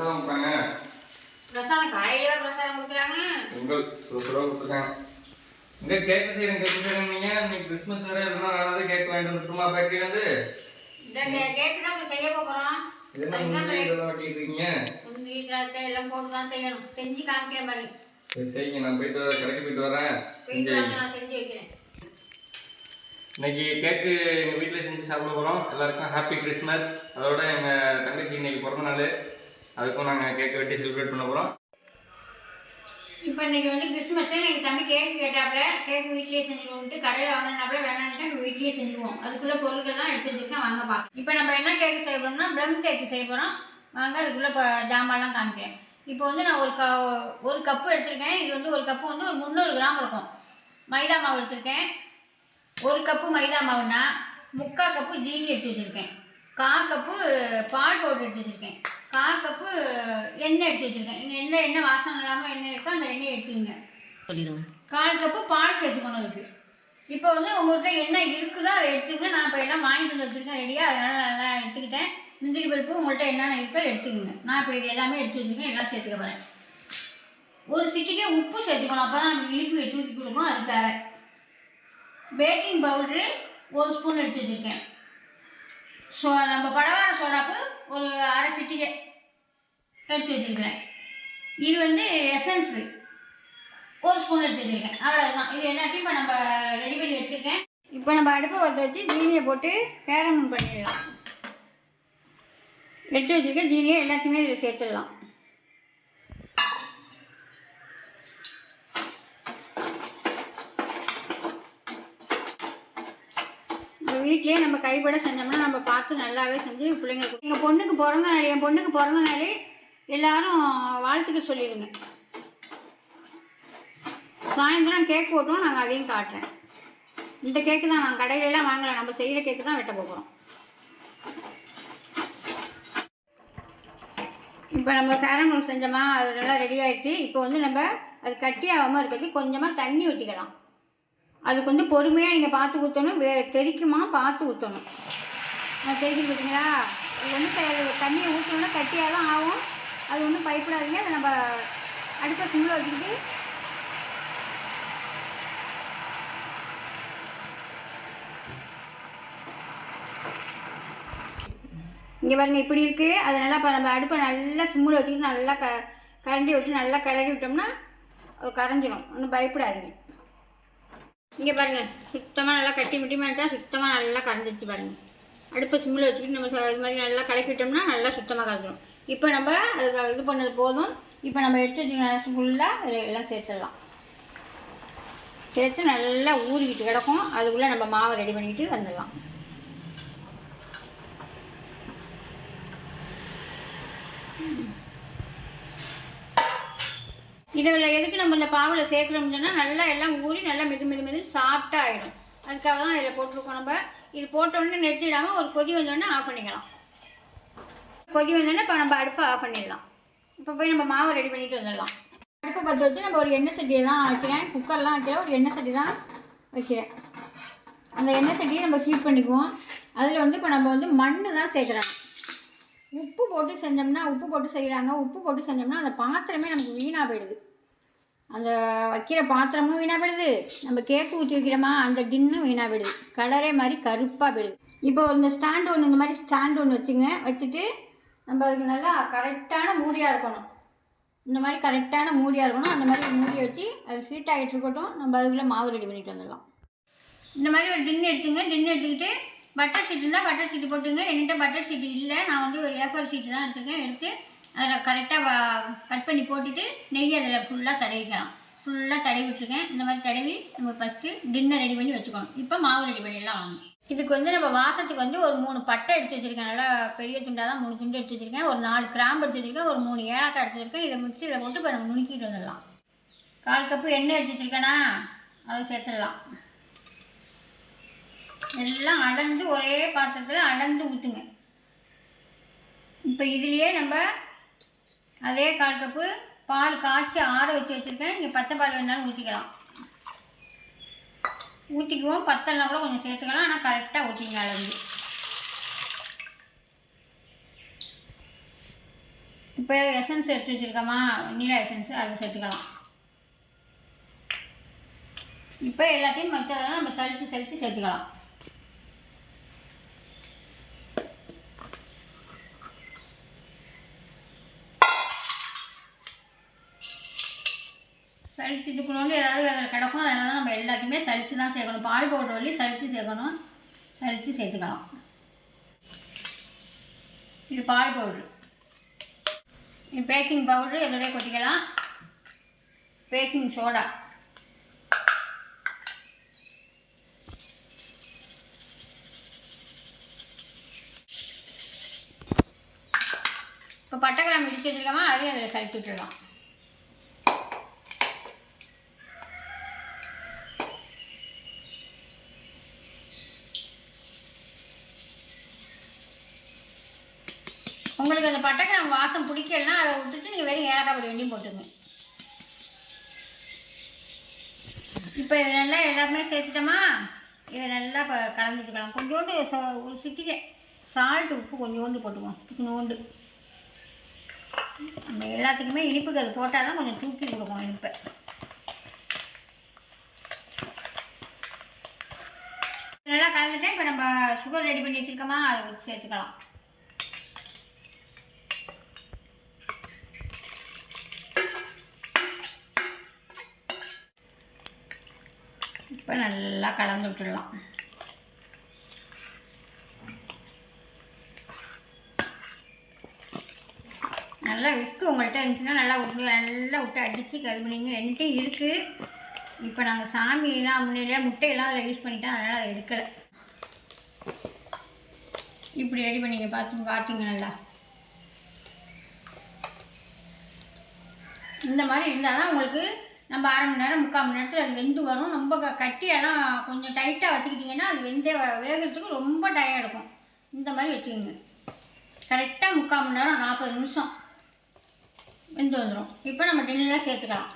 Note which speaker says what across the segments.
Speaker 1: பிரசாதம் கொடுத்தாங்க
Speaker 2: பிரசாதம் காலையில பிரசாதம் கொடுக்குறாங்க.
Speaker 1: பொங்கல் சுட கொடுத்துருக்காங்க. இங்க கேக் கேக் நீங்க இன்னைக்கு கிறிஸ்மஸ் வேற இருந்தா நானே கேக் வாங்கிட்டு வந்துட்டுமா பேக்கரி வந்து?
Speaker 2: இந்த கே- கேக்கு தான் செய்ய திராட்சை எல்லாம் போட்டு தான் செய்யணும். செஞ்சு காமிக்கிறேன் பாருங்க
Speaker 1: சரி சரிங்க நான் போயிட்டு கடைக்கு போயிட்டு வரேன்.
Speaker 2: செஞ்சு வைக்கிறேன்.
Speaker 1: இன்னைக்கு கேக்கு எங்க வீட்ல செஞ்சு சாப்பிட போறோம். எல்லாருக்கும் ஹாப்பி கிறிஸ்மஸ் அதோட எங்க தங்கச்சி இன்னைக்கு பிறந்த நாள். அதுக்கும் நாங்கள் கேக் வெட்டி செலிப்ரேட் பண்ண போகிறோம்
Speaker 2: இப்போ இன்னைக்கு வந்து கிறிஸ்மஸ் எங்கள் தம்பி கேக் கேட்டாப்புல கேக் வீட்லேயே செஞ்சுருவோம்ட்டு கடையில் வாங்கினாப்புல வேணான்ட்டு நம்ம வீட்லேயே செஞ்சுருவோம். அதுக்குள்ளே பொருட்கள்லாம் எடுத்து வச்சுருக்கேன் வாங்க பார்க்கலாம் இப்போ நம்ம என்ன கேக் செய்ய போகிறோம்னா ப்ளம் கேக் செய்ய போகிறோம் வாங்க அதுக்குள்ளே இப்போ ஜாமான்லாம் காமிக்கிறேன். இப்போ வந்து நான் ஒரு க ஒரு கப்பு எடுத்திருக்கேன். இது வந்து ஒரு கப்பு வந்து ஒரு முந்நூறு கிராம் இருக்கும். மைதா மாவு எடுத்திருக்கேன். ஒரு கப்பு மைதா மாவுனா முக்கால் கப்பு ஜீனி எடுத்து வச்சுருக்கேன். கால் கப்பு பால் பவுடர் எடுத்து வச்சுருக்கேன். கால் கப்பு எண்ணெய் எடுத்து வச்சுருக்கேன். இங்கே எண்ணெய் எண்ணெய் வாசனை இல்லாமல் எண்ணெய் இருக்கோ அந்த எண்ணெய் எடுத்துக்கங்க.
Speaker 3: சொல்லிடுங்க.
Speaker 2: கால் கப்பு பால் சேர்த்துக்கணும் அதுக்கு. இப்போ வந்து உங்கள்கிட்ட என்ன இருக்குதோ அதை எடுத்துங்க நான் இப்போ எல்லாம் வாங்கிட்டு வந்து வச்சுருக்கேன் ரெடியாக அதனால் நல்லா எடுத்துக்கிட்டேன். முந்திரி பருப்பு உங்கள்கிட்ட என்னென்ன இருக்கோ எடுத்துக்கோங்க. நான் இப்போ இது எல்லாமே எடுத்து வச்சுருக்கேன். எல்லாம் சேர்த்துக்க போகிறேன் ஒரு சிட்டிக்கே உப்பு சேர்த்துக்கணும். அப்போ தான் நமக்கு இனிப்பு தூக்கி கொடுக்கும். அதுக்காக. பேக்கிங் பவுட்ரு ஒரு ஸ்பூன் எடுத்து வச்சுருக்கேன். ஸோ நம்ம பலவார சோடாப்பு ஒரு அரை சிட்டிகை எடுத்து வச்சுருக்கிறேன். இது வந்து எசன்ஸு ஒரு ஸ்பூன் எடுத்து வச்சுருக்கேன். அவ்வளோதான் இது எல்லாத்தையும் இப்போ நம்ம ரெடி பண்ணி வச்சுருக்கேன். இப்போ நம்ம அடுப்பை பற்ற வச்சு ஜீனியை போட்டு கேரமல் பண்ணிடலாம். எடுத்து வச்சுருக்கேன் ஜீனியை எல்லாத்தையுமே இதில் சேர்த்துடலாம். வீட்லேயே நம்ம கைப்பட செஞ்சோம்னா நம்ம பார்த்து நல்லாவே செஞ்சு பிள்ளைங்களுக்கு எங்கள் பொண்ணுக்கு பிறந்த நாள் என் பொண்ணுக்கு பிறந்த நாளே எல்லாரும் வாழ்த்துக்கள் சொல்லிடுங்க. சாயந்தரம் கேக் போட்டோம் நாங்கள் அதையும் காட்டுறேன். இந்த கேக்கு தான் நாங்கள் கடையிலலாம் வாங்கலை நம்ம செய்கிற கேக்கு தான் வெட்ட போகிறோம் இப்போ நம்ம கேரமல் செஞ்சோமா அது நல்லா ரெடி ஆகிடுச்சு இப்போ வந்து நம்ம அது கட்டி ஆகாமல் இருக்கிறதுக்கு கொஞ்சமாக தண்ணி ஊற்றிக்கலாம் அதுக்கு வந்து பொறுமையாக நீங்கள் பார்த்து ஊற்றணும் வே தெரிக்குமா? பார்த்து ஊற்றணும் நான் தெரிஞ்சு பார்த்தீங்களா இது வந்து தண்ணியை ஊற்றணும்னா கட்டியாக தான் ஆகும். அது ஒன்றும் பயப்படாதீங்க. அதை நம்ம அடுப்பை சிம்மில் வச்சுக்கிட்டு இங்கே பாருங்க இப்படி இருக்குது அது நல்லா இப்போ நம்ம அடுப்பை நல்லா சிம்மில் வச்சுக்கிட்டு நல்லா க கரண்டி விட்டு நல்லா கிளறி விட்டோம்னா அது ஒன்றும் பயப்படாதீங்க. இங்கே பாருங்க சுத்தமாக நல்லா கட்டி முட்டி மாதிரி சுத்தமாக நல்லா கரைஞ்சிருச்சு பாருங்கள் அடுப்பை சிம்மில் வச்சுக்கிட்டு நம்ம ச- இது மாதிரி நல்லா கலக்கிட்டோம்னா நல்லா சுத்தமாக கரைஞ்சிரும். இப்போ நம்ம அதுக்கு இது பண்ணது போதும். இப்போ நம்ம எடுத்து வச்சுக்கிற ஃபுல்லாக அதில் எல்லாம் சேர்த்துடலாம். சேர்த்து நல்லா ஊறிக்கிட்டு கிடக்கும். அதுக்குள்ளே நம்ம மாவை ரெடி பண்ணிக்கிட்டு வந்துடலாம். இதில் எதுக்கு நம்ம இந்த பாவில் சேர்க்குறோம்னு சொன்னால் நல்லா எல்லாம் ஊறி நல்லா மெது மெது மெதுன்னு சாஃப்டாக ஆகிடும் அதுக்காக தான் இதில் போட்டிருக்கோம். நம்ம இது போட்டோடனே உடனே ஒரு கொதி வந்தோடனே ஆஃப் பண்ணிக்கலாம். கொதி வந்தோடனே இப்போ நம்ம அடுப்பை ஆஃப் பண்ணிடலாம். இப்போ போய் நம்ம மாவு ரெடி பண்ணிட்டு வந்துடலாம். அடுப்பை பற்ற வச்சு நம்ம ஒரு எண்ணெய் சட்டியை தான் வைக்கிறேன். குக்கர்லாம் வைக்கிறேன் ஒரு எண்ணெய் சட்டி தான் வைக்கிறேன். அந்த எண்ணெய் சட்டியை நம்ம ஹீட் பண்ணிக்குவோம். அதில் வந்து இப்போ நம்ம வந்து மண் தான் சேர்க்குறாங்க. உப்பு போட்டு செஞ்சோம்னா உப்பு போட்டு செய்கிறாங்க உப்பு போட்டு செஞ்சோம்னா அந்த பாத்திரமே நமக்கு வீணாக போயிடுது. அந்த வைக்கிற பாத்திரமும் வீணாக போயிடுது நம்ம கேக்கு ஊற்றி வைக்கிறோமா அந்த டின்னும் வீணாக போயிடுது கலரே மாதிரி கருப்பாக போயிடுது இப்போ இந்த ஸ்டாண்டு ஒன்று இந்த மாதிரி ஸ்டாண்டு ஒன்று வச்சுங்க வச்சுட்டு நம்ம அதுக்கு நல்லா கரெக்டான மூடியாக இருக்கணும். இந்த மாதிரி கரெக்டான மூடியாக இருக்கணும். அந்த மாதிரி மூடி மூடியை வச்சு அது ஹீட் ஆகிட்டு இருக்கட்டும். நம்ம அதுக்குள்ளே மாவு ரெடி பண்ணிட்டு வந்துடலாம். இந்த மாதிரி ஒரு டின் எடுத்துங்க. டின் எடுத்துக்கிட்டு பட்டர் ஷீட் இருந்தால் பட்டர் ஷீட் போட்டுங்க. என்கிட்ட பட்டர் ஷீட் இல்லை. நான் வந்து ஒரு ஏஃபர் ஷீட் தான் எடுத்துருக்கேன். எடுத்து அதில் கரெக்டாக கட் பண்ணி போட்டுட்டு நெய் அதில் ஃபுல்லாக தடவிக்கலாம். ஃபுல்லாக தடவி விட்டுருக்கேன். இந்த மாதிரி தடவி நம்ம ஃபஸ்ட்டு டின்னர் ரெடி பண்ணி வச்சுக்கணும். இப்போ மாவு ரெடி பண்ணிடலாம் வாங்க. இதுக்கு வந்து நம்ம வாசத்துக்கு வந்து ஒரு மூணு பட்டை எடுத்து வச்சுருக்கேன். நல்லா பெரிய துண்டாக தான் மூணு துண்டு எடுத்து வச்சுருக்கேன். ஒரு நாலு கிராம்பு எடுத்து வச்சுருக்கேன். ஒரு மூணு ஏலக்காய் எடுத்து வச்சுருக்கேன். இதை மிக்சியில் போட்டு இப்போ நம்ம நுணுக்கிட்டு வந்துடலாம். கால் கப்பு எண்ணெய் எடுத்து வச்சுருக்கேனா? அதை சேர்த்துடலாம். எல்லாம் அடர்ந்து ஒரே பாத்திரத்தில் அடர்ந்து ஊற்றுங்க இப்போ இதுலேயே நம்ம அதே கால் கப்பு பால் காய்ச்சி ஆற வச்சு வச்சுருக்கேன். இங்கே பச்சை பால் வேணாலும் ஊற்றிக்கலாம் ஊற்றிக்குவோம் பத்தல்னா கூட கொஞ்சம் சேர்த்துக்கலாம். ஆனால் கரெக்டாக ஊற்றிங்க அளவு. இப்போ இப்போ எசன்ஸ் எடுத்து வச்சுருக்கோமா? வெண்ணிலா எசன்ஸ் அதை சேர்த்துக்கலாம். இப்போ எல்லாத்தையும் மற்றதெல்லாம் நம்ம சலித்து சலித்து சேர்த்துக்கலாம். சளிச்சுட்டுக்கணும்னு ஏதாவது கிடக்கும் அதனால தான் நம்ம எல்லாத்தையுமே சளிச்சு தான் சேர்க்கணும். பால் பவுடர் வழி சலித்து சேர்க்கணும். சலித்து சேர்த்துக்கலாம். இது பால் பவுட்ரு. இது பேக்கிங் பவுட்ரு இதோடய கொட்டிக்கலாம். Baking soda. இப்போ பட்டை கிராம் இடிச்சு வச்சுருக்கோமா அதையும் அதில் சலித்து விட்டுடலாம் உங்களுக்கு அந்த பட்டை கிராம்பு வாசம் பிடிக்கலன்னா அதை விட்டுட்டு நீங்கள் வெறும் ஏலக்காய் பொடி வேண்டியும் போட்டுங்க இப்போ இது நல்லா எல்லாமே சேர்த்துட்டோமா? இதை நல்லா இப்போ கலந்துட்டுக்கலாம் கொஞ்சோண்டு ச- ஒரு சிட்டிகை சால்ட் உப்பு கொஞ்சோண்டு போட்டுக்குவோம். நோண்டு நம்ம எல்லாத்துக்குமே இனிப்புக்கு அது போட்டால் தான் கொஞ்சம் தூக்கி கொடுக்கும் இனிப்பை. நல்லா கலந்துட்டேன். இப்போ நம்ம சுகர் ரெடி பண்ணி வச்சுருக்கோமா? அதை சேர்த்துக்கலாம். நல்லா கலந்து விட்டுடலாம். நல்லா விஸ்கு உங்கள்கிட்ட இருந்துச்சுன்னா நல்லா விட்டு நல்லா விட்டு அடித்து கழுவுனீங்க என்கிட்ட இருக்குது இப்போ நாங்கள் சாமியெல்லாம் முன்னாடியே முட்டையெல்லாம் அதில் யூஸ் பண்ணிட்டோம் அதனால் அதை எடுக்கலை. இப்படி ரெடி பண்ணிங்க பார்த்து பார்த்தீங்க நல்லா. இந்த மாதிரி இருந்தால் தான் உங்களுக்கு நம்ம அரை மணி நேரம் முக்கால் மணி நேரத்தில் அது வெந்து வரும். ரொம்ப கட்டியெல்லாம் கொஞ்சம் டைட்டாக வச்சுக்கிட்டிங்கன்னா அது வெந்தே வேகிறதுக்கு ரொம்ப டயம் எடுக்கும் இந்த மாதிரி வச்சுக்கோங்க. கரெக்டாக முக்கால் மணி நேரம் நாற்பது நிமிஷம் வெந்து வந்துடும் இப்போ நம்ம டின்னெல்லாம் சேர்த்துக்கலாம்.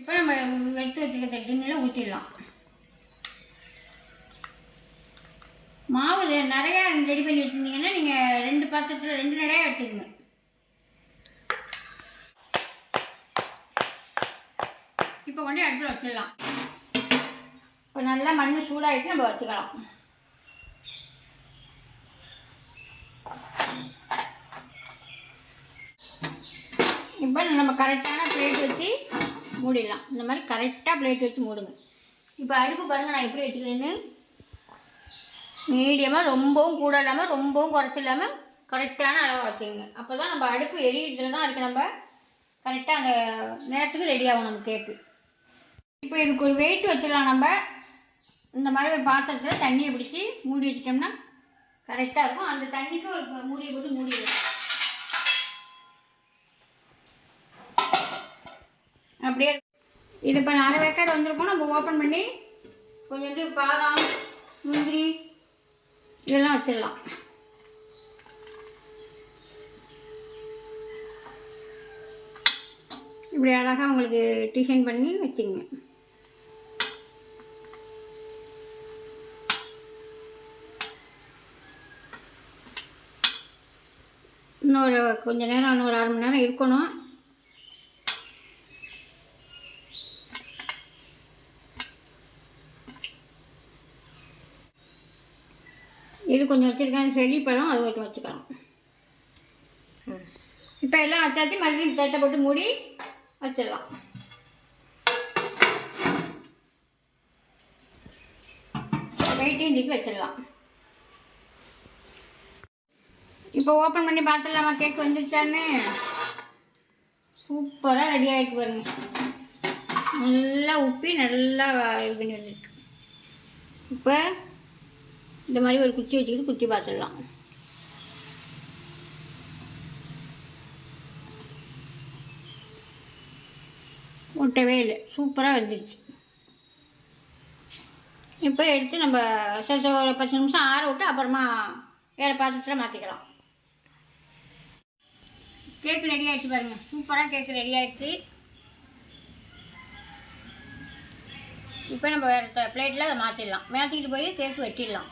Speaker 2: இப்போ நம்ம எடுத்து வச்சுக்கிற டின்னெல்லாம் ஊற்றிடலாம் மாவு நிறையா ரெடி பண்ணி வச்சுருந்தீங்கன்னா நீங்கள் ரெண்டு பாத்திரத்தில் ரெண்டு நிறையா எடுத்துக்கோங்க. இப்போ கொண்டு அடுப்பில் வச்சிடலாம். இப்போ நல்லா மண் சூடாகிடுச்சு நம்ம வச்சுக்கலாம். இப்போ நம்ம கரெக்டான பிளேட் வச்சு மூடிடலாம். இந்த மாதிரி கரெக்டாக பிளேட் வச்சு மூடுங்க. இப்போ அடுப்பு பாருங்கள் நான் எப்படி வச்சுக்கிறேன்னு. மீடியமாக ரொம்பவும் கூட இல்லாமல் ரொம்பவும் குறைச்சி இல்லாமல் கரெக்டான அளவாக வச்சுக்கோங்க. அப்போ தான் நம்ம அடுப்பு எரியறதுல தான் இருக்குது நம்ம கரெக்டாக அந்த நேரத்துக்கு ரெடி ஆகும் நம்ம கேக்கு. இப்போ இதுக்கு ஒரு வெயிட் வச்சிடலாம். நம்ம இந்த மாதிரி ஒரு பாத்திரத்தில் தண்ணியை பிடிச்சி மூடி வச்சிட்டோம்னா கரெக்டாக இருக்கும். அந்த தண்ணிக்கு ஒரு மூடியை போட்டு மூடிடலாம் அப்படியே இது இப்போ அரை வேக்காடு வந்திருக்கும். நம்ம ஓப்பன் பண்ணி கொஞ்சோண்டு பாதாம் முந்திரி இதெல்லாம் வச்சிடலாம். இப்படி அழகாக உங்களுக்கு டிசைன் பண்ணி வச்சுக்கோங்க. இன்னொரு கொஞ்சம் நேரம் இன்னொரு அரை மணி நேரம் இருக்கணும். இது கொஞ்சம் வச்சுருக்கேன். செடிப்பழம் அது கொஞ்சம் வச்சுக்கலாம். இப்போ எல்லாம் வச்சாச்சு. மறுபடியும் தட்டை போட்டு மூடி வச்சிடலாம். வெயிட்டிங் தூக்கி வச்சிடலாம். இப்போ ஓப்பன் பண்ணி பார்த்துடலாமா? கேக் வந்துருச்சான்னு? சூப்பராக ரெடி ஆகிட்டு பாருங்க. நல்லா உப்பி நல்லா இது பண்ணி வந்திருக்கு. இப்போ இந்த மாதிரி ஒரு குச்சி வச்சுக்கிட்டு குத்தி பார்த்துடலாம். ஒட்டவே இல்லை. சூப்பராக வந்துடுச்சு இப்போ எடுத்து நம்ம சில ஒரு பத்து நிமிஷம் ஆற விட்டு அப்புறமா வேறு பாத்திரத்தில் மாற்றிக்கலாம் கேக்கு ரெடி ஆயிடுச்சு பாருங்க. சூப்பராக கேக்கு ரெடி ஆயிடுச்சு. இப்போ நம்ம வேறு பிளேட்டில் அதை மாற்றிடலாம் மாற்றிக்கிட்டு போய் கேக்கு வெட்டிடலாம்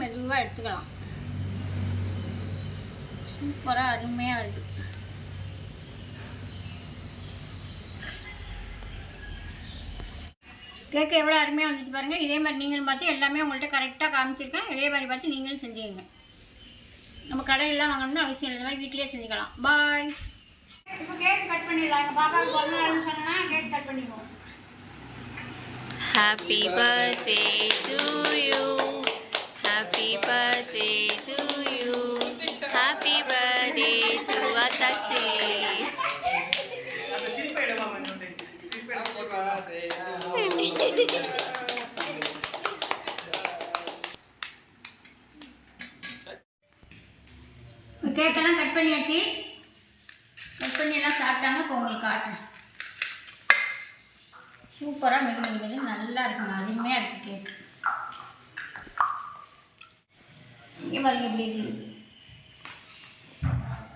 Speaker 2: மெதுவாக எடுத்துக்கலாம் சூப்பராக அருமையாக இருக்குது கேக்கு எவ்வளோ அருமையாக வந்துச்சு பாருங்கள் இதே மாதிரி நீங்களும் பார்த்து எல்லாமே உங்கள்கிட்ட கரெக்டாக காமிச்சிருக்கேன். இதே மாதிரி பார்த்து நீங்களும் செஞ்சுக்கங்க. நம்ம கடையிலாம் வாங்கணும்னு அவசியம் இல்லை. இந்த மாதிரி வீட்டிலேயே செஞ்சுக்கலாம். பாய் இப்போ கேக் கட் பண்ணிடலாம். எங்கள் பாப்பாவுக்கு பிறந்த நாள்னு சொன்னா கேக் கட் பண்ணிடுவோம்.
Speaker 3: Happy birthday to
Speaker 2: கேக்கெல்லாம் கட் பண்ணியாச்சு. கட் பண்ணி எல்லாம் சாப்பிட்டாங்க. இப்போ உங்களுக்கு காட்டுறேன். சூப்பராக மெது மிக மிக நல்லா இருக்குங்க. அருமையாக இருக்குது கேக் இங்கே பாருங்க எப்படி இருக்கு.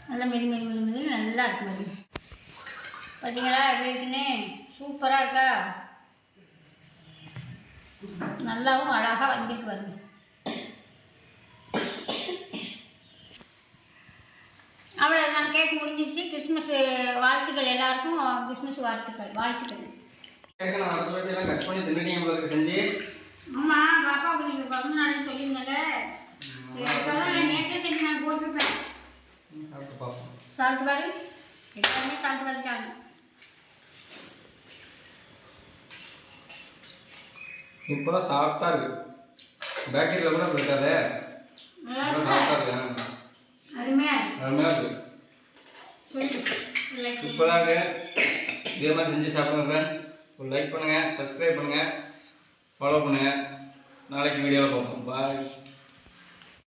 Speaker 2: நல்லா மெது மெது மெது மெது நல்லா இருக்கு பாருங்க. பார்த்தீங்களா எப்படி இருக்குன்னு? சூப்பராக இருக்கா? நல்லாவும் அழகாக வந்துட்டு வருது அவ்வளோதான் கேக் முடிஞ்சிருச்சு. கிறிஸ்மஸ் வாழ்த்துக்கள் எல்லாருக்கும். கிறிஸ்மஸ் வாழ்த்துக்கள் வாழ்த்துக்கள். ஆமாம் பாப்பாவுக்கு நீங்கள் பிறந்த நாள்னு சொல்லியிருந்தல. நேற்றே செஞ்சு நான் போட்டிருப்பேன்
Speaker 1: சாப்பிட்டு
Speaker 2: பாரு. எல்லாருமே சாப்பிட்டு பார்த்துட்டாங்க.
Speaker 1: இப்போலாம் சாஃப்டாக இருக்கு. பேக்கரியில் கூட அப்படி இருக்காதே? சாஃப்டாக இருக்கு.
Speaker 2: அருமையாக இருக்கு.
Speaker 1: அருமையாக இருக்கு.
Speaker 2: சொல்லு இல்லை.
Speaker 1: சூப்பராக இருக்கு. இதே மாதிரி செஞ்சு சாப்பிடுங்க ஃப்ரெண்ட்ஸ் ஒரு லைக் பண்ணுங்கள் சப்ஸ்கிரைப் பண்ணுங்கள் ஃபாலோ பண்ணுங்கள் நாளைக்கு வீடியோவில் பார்ப்போம். பாய்